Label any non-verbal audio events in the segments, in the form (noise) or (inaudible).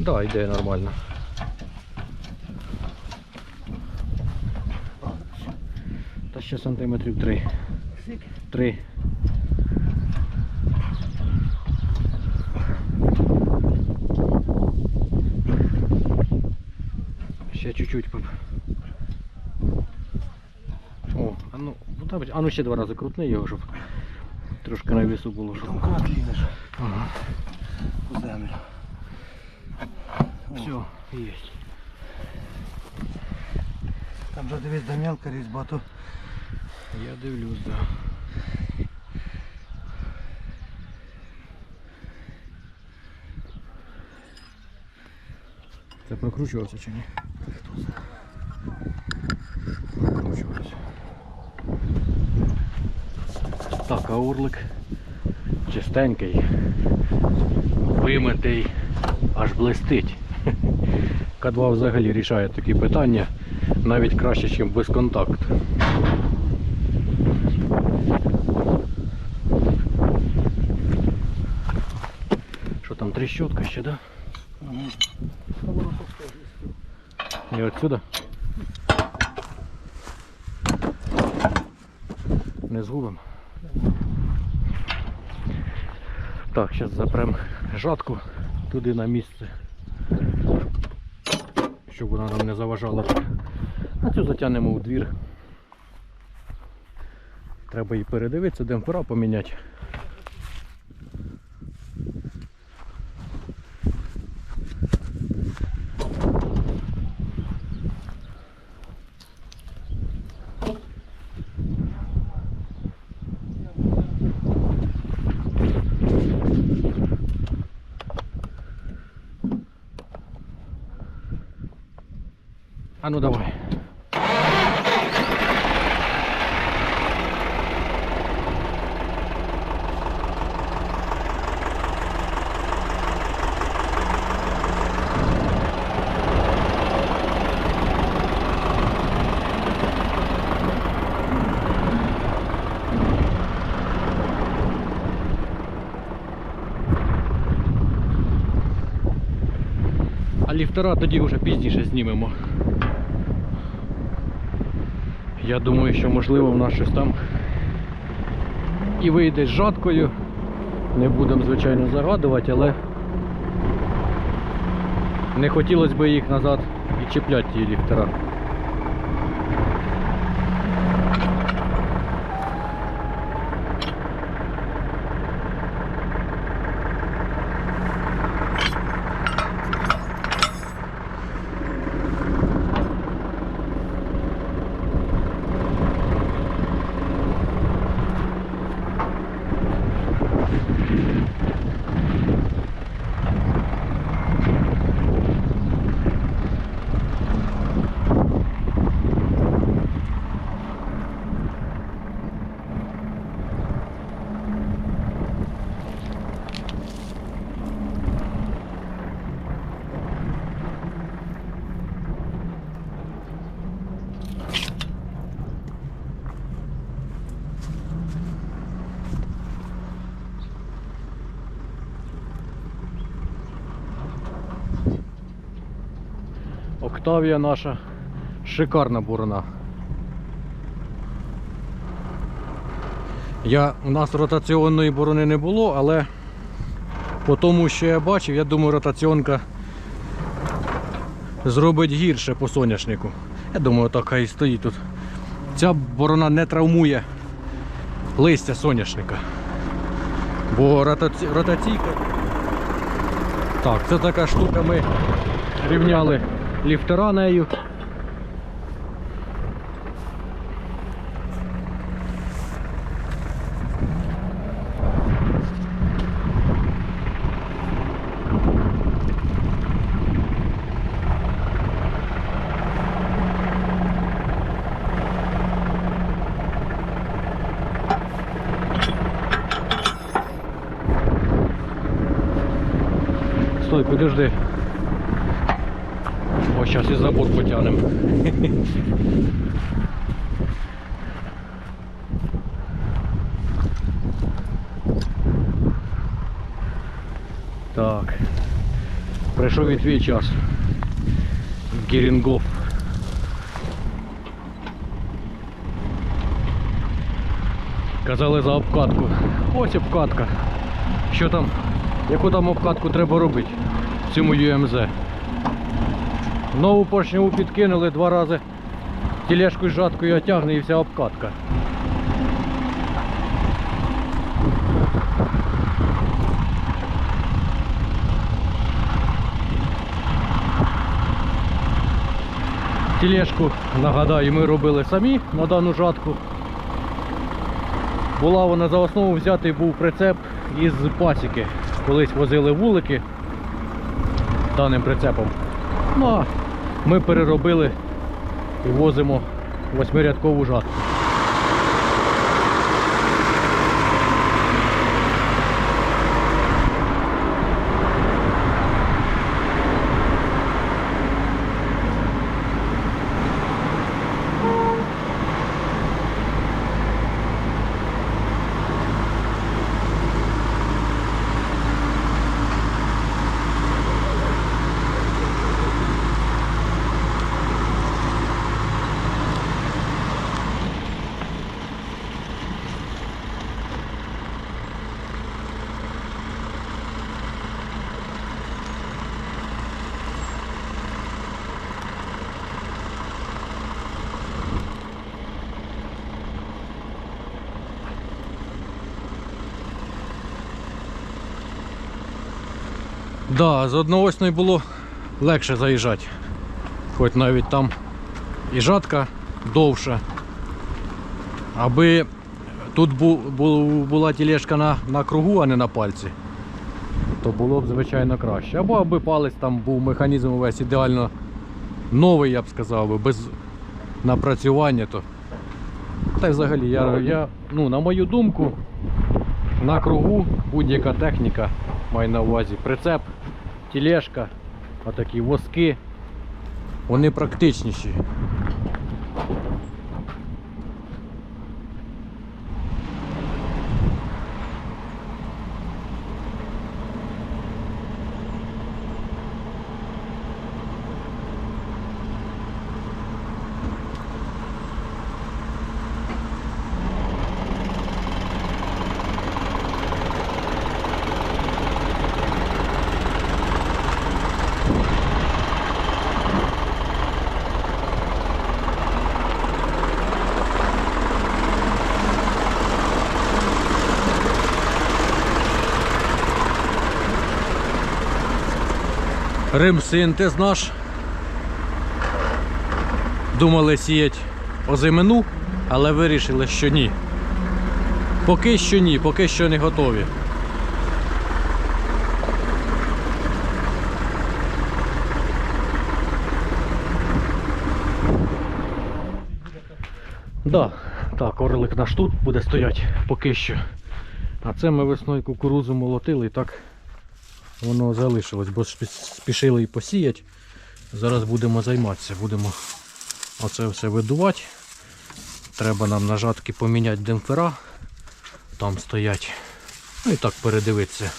Да, йде нормально. Та ще сантиметрів три. Три. Ще чуть-чуть. пап. О, а ну, ну, там, а ну ще два рази крутни його, щоб трошки на весу було. Щоб... Ага. у землю. Все, є. Там вже дивись, де мелка різьба, то Я дивлюсь, да. Це прокручувався чи ні? Прокручувався. Так, а урлик чистенький, вимитий, аж блистить. К2 взагалі рішає такі питання навіть краще, ніж без контакту. Що там, трещотка ще, да? І отсюда? Не згубим. Так, зараз запрем жатку туди на місце. Щоб вона нам не заважала. А цю затягнемо в двір. Треба її передивитися, демпфера поміняти. А ну давай. А ліфтера тоді вже пізніше знімемо. Я думаю, що можливо в нас щось там і вийде з жаткою. Не будемо, звичайно, загадувати, але не хотілося б їх назад і чіпляти ті ліфтера. Октавія наша шикарна бурна. Я, у нас ротаційної борони не було, але по тому, що я бачив, я думаю, ротаційонка зробить гірше по соняшнику. Я думаю, так хай і стоїть тут. Ця борона не травмує листя соняшника. Бо ротаці... ротаційка. Так, це така штука, ми рівняли ліфтера нею. Стой, подожди. И забор потянем. Так. Прийшов і твій час. Герінгоф. Казали за обкатку. Ось обкатка. Що там? Яку там обкатку треба робити в цьому UMZ? Нову поршневу підкинули два рази. Тележку з жаткою отягне і вся обкатка. Тележку, нагадаю, ми робили самі на дану жатку. Була вона за основу взятий був прицеп із пасіки. Колись возили вулики даним прицепом. Ну ми переробили і возимо восьмирядкову жатку. Да, з одноосної було легше заїжджати. Хоч навіть там і жатка довша. Аби тут бу, бу, була тележка на, на кругу, а не на пальці, то було б звичайно краще. Або аби палець там був механізм увесь ідеально новий, я б сказав, без напрацювання, то. Та й взагалі, я, я, ну, на мою думку, на кругу будь-яка техніка маю на увазі прицеп, тележка, отакі воски. Вони практичніші. Римсинтез наш. Думали сіять озимину, але вирішили, що ні. Поки що ні, поки що не готові. Да, так, орлик наш тут буде стояти поки що. А це ми весною кукурузу молотили і так воно залишилось, бо спішили і посіяти. Зараз будемо займатися, будемо оце все видувати. Треба нам на жатки поміняти демпфера. Там стоять. Ну і так передивитися.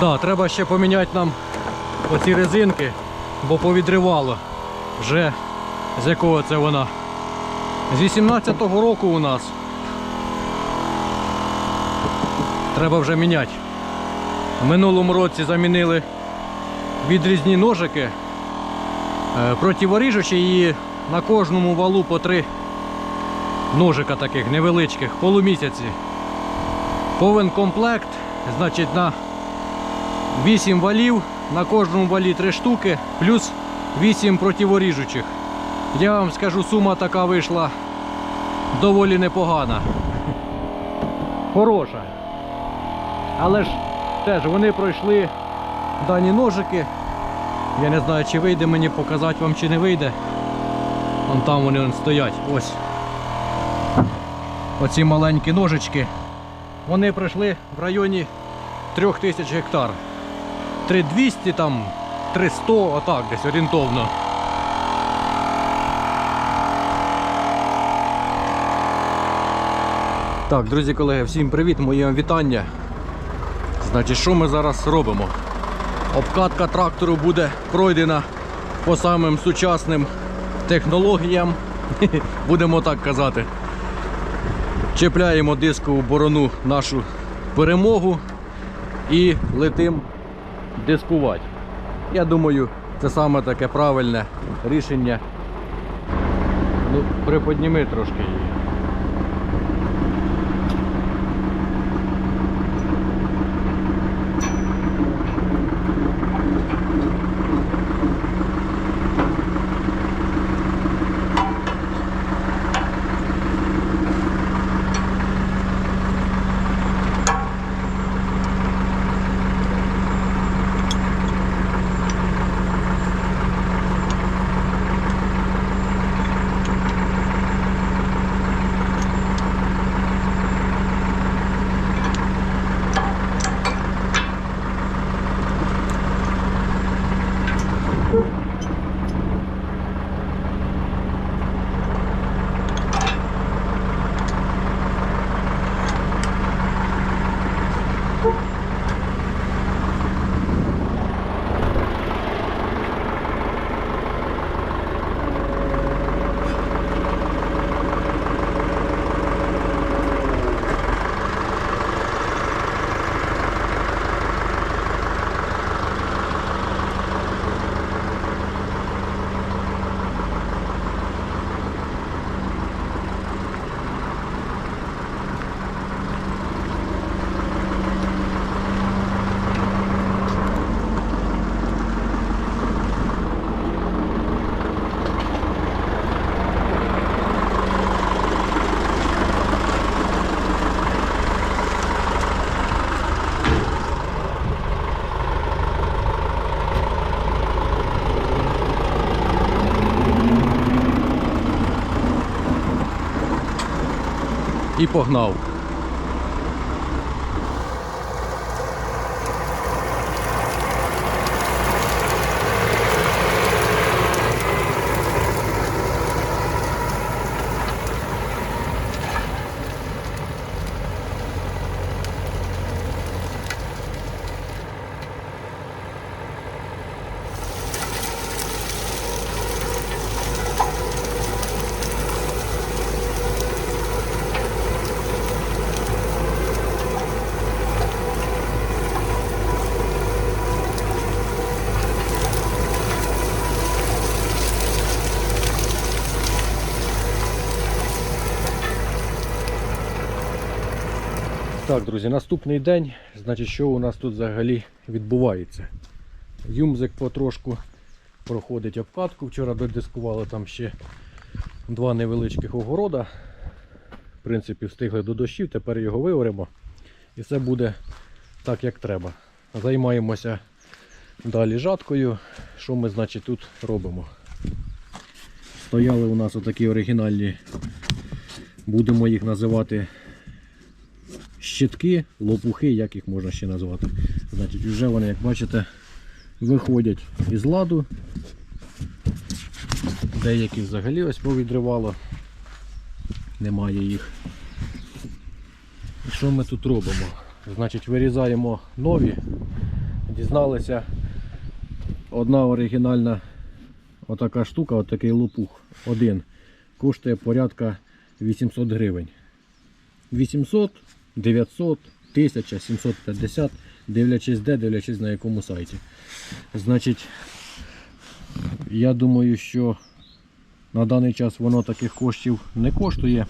Да, треба ще поміняти нам оці резинки, бо повідривало. Вже з якого це вона? З 18-го року у нас. Треба вже міняти. В минулому році замінили відрізні ножики е, противоріжучі і на кожному валу по три ножика таких невеличких, полумісяці. Повен комплект, значить на 8 валів, на кожному валі 3 штуки, плюс 8 противоріжучих. Я вам скажу, сума така вийшла доволі непогана. Хороша. Але ж теж вони пройшли дані ножики. Я не знаю, чи вийде мені показати вам, чи не вийде. Вон там вони вон стоять. Ось. Оці маленькі ножички. Вони пройшли в районі 3000 гектар. 3200 там, 300, отак десь орієнтовно. Так, друзі колеги, всім привіт, моє вітання. Значить, що ми зараз робимо? Обкатка трактору буде пройдена по самим сучасним технологіям, (laughs) будемо так казати. Чіпляємо дискову борону нашу перемогу і летим дискувати. Я думаю, це саме таке правильне рішення. Ну, приподніми трошки її. І погнав. Так, друзі, наступний день. Значить, що у нас тут взагалі відбувається? Юмзик потрошку проходить обкатку. Вчора додискували там ще два невеличких огорода. В принципі, встигли до дощів, тепер його виоремо. І все буде так, як треба. Займаємося далі жаткою. Що ми, значить, тут робимо? Стояли у нас отакі оригінальні, будемо їх називати щитки, лопухи, як їх можна ще назвати. Значить, вже вони, як бачите, виходять із ладу. Деякі взагалі ось повідривало. Немає їх. І що ми тут робимо? Значить, вирізаємо нові. Дізналися одна оригінальна отака штука, отакий лопух. Один. Коштує порядка 800 гривень. 800, 900, 1000, 750, дивлячись де, дивлячись на якому сайті. Значить, я думаю, що на даний час воно таких коштів не коштує.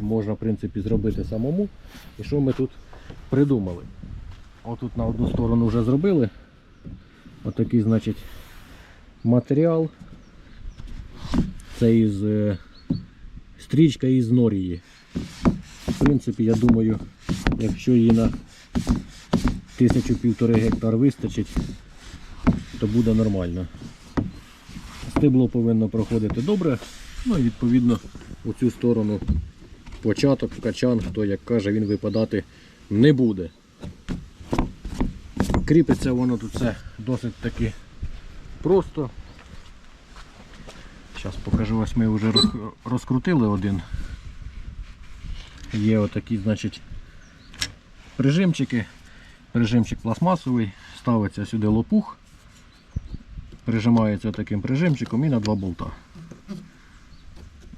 Можна, в принципі, зробити самому. І що ми тут придумали? Отут на одну сторону вже зробили. Отакий, значить, матеріал. Це із е, стрічка із норії. Принципі, я думаю, якщо її на тисячу півтори гектар вистачить, то буде нормально. Стебло повинно проходити добре, ну і відповідно у цю сторону початок, качан, хто як каже, він випадати не буде. Кріпиться воно тут все досить таки просто. Зараз покажу, ось ми вже розкрутили один. Є отакі, значить, прижимчики. Прижимчик пластмасовий, ставиться сюди лопух, прижимається таким прижимчиком і на два болта.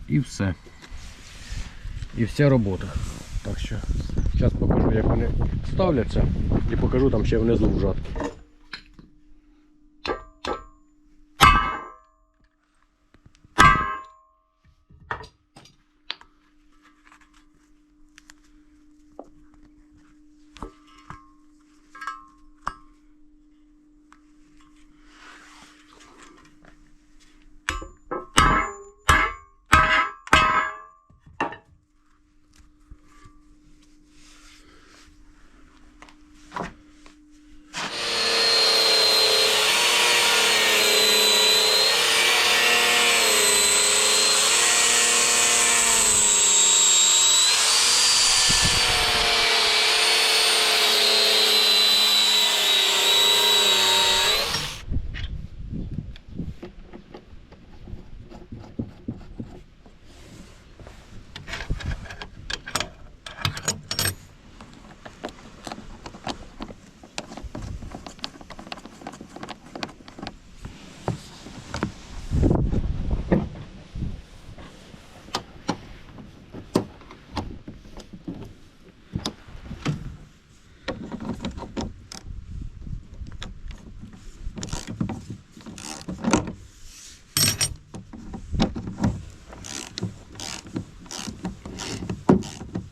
І все. І вся робота. Так що зараз покажу, як вони ставляться і покажу там ще внизу вжатки.